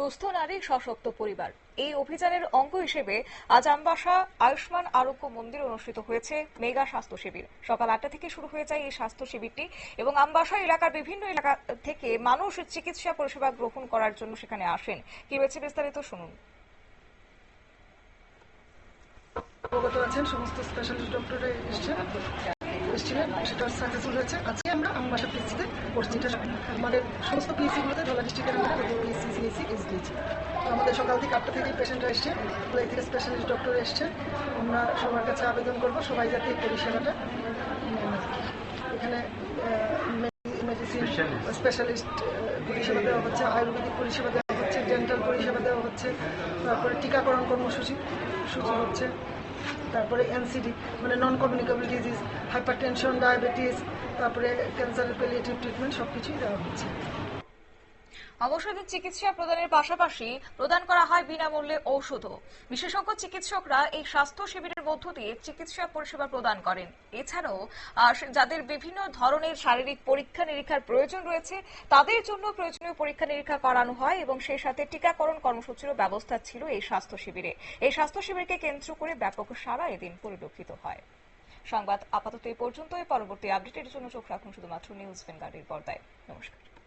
সুস্থ নারী সশক্ত পরিবার। এই অভিযানের অঙ্গ হিসেবে আজ আমবাসা, আয়ুষ্মান আরোগ্য মন্দির অনুষ্ঠিত হয়েছে মেগা স্বাস্থ্য শিবির। সকাল আটটা থেকে শুরু হয়ে যায় এই স্বাস্থ্য শিবিরটি এবং আমবাসা এলাকার বিভিন্ন এলাকা থেকে মানুষ চিকিৎসা পরিষেবা গ্রহণ করার জন্য সেখানে আসেন। কি রয়েছে বিস্তারিত শুনুন। অবগত আছেন সমস্ত স্পেশালিস্ট ডক্টর এসছেন, এসেছিলেন, সেটা সাকসেসফুল হয়েছে। আজকে আমরা আমবাসা পিএসিতে করছি। এটা আমাদের সমস্ত পিএসিগুলোতে ধলা ডিস্ট্রিক্টের এসডিএইচি আমাদের সকাল থেকে আটটা থেকে পেশেন্টরা এসছে। থেকে স্পেশালিস্ট ডক্টর এসছে। আমরা সবার কাছে আবেদন করব সবাই যাতে এই পরিষেবাটা। এখানে মেডিসিন স্পেশালিস্ট পরিষেবা দেওয়া হচ্ছে আয়ুর্বেদিক পরিষেবা দেওয়া হচ্ছে ডেন্টাল পরিষেবা দেওয়া হচ্ছে তারপরে টিকাকরণ কর্মসূচি সূচি হচ্ছে তারপরে এনসিডি মানে non communicable disease hypertension diabetes তারপরে ক্যান্সারের পেলিয়েটিভ ট্রিটমেন্ট সব দেওয়া হচ্ছে অবসরের চিকিৎসা প্রদানের পাশাপাশি প্রদান করা হয় বিনামূল্যে ঔষধও। বিশেষজ্ঞ চিকিৎসকরা এই স্বাস্থ্য শিবিরের মধ্য দিয়ে চিকিৎসা পরিষেবা প্রদান করেন। এছাড়াও যাদের বিভিন্ন ধরনের শারীরিক পরীক্ষা নিরীক্ষার প্রয়োজন রয়েছে, তাদের জন্য প্রয়োজনীয় পরীক্ষা নিরীক্ষা করানো হয় এবং সেই সাথে টিকাকরণ কর্মসূচিরও ব্যবস্থা ছিল এই স্বাস্থ্য শিবিরে। এই স্বাস্থ্য শিবিরকে কেন্দ্র করে ব্যাপক সারা এদিন পরিলক্ষিত হয়। সংবাদ আপাতত এই পর্যন্তই। পরবর্তী আপডেটের জন্য চোখ রাখুন শুধুমাত্র নিউজ ভেনগার্ডের পর্দায়। নমস্কার।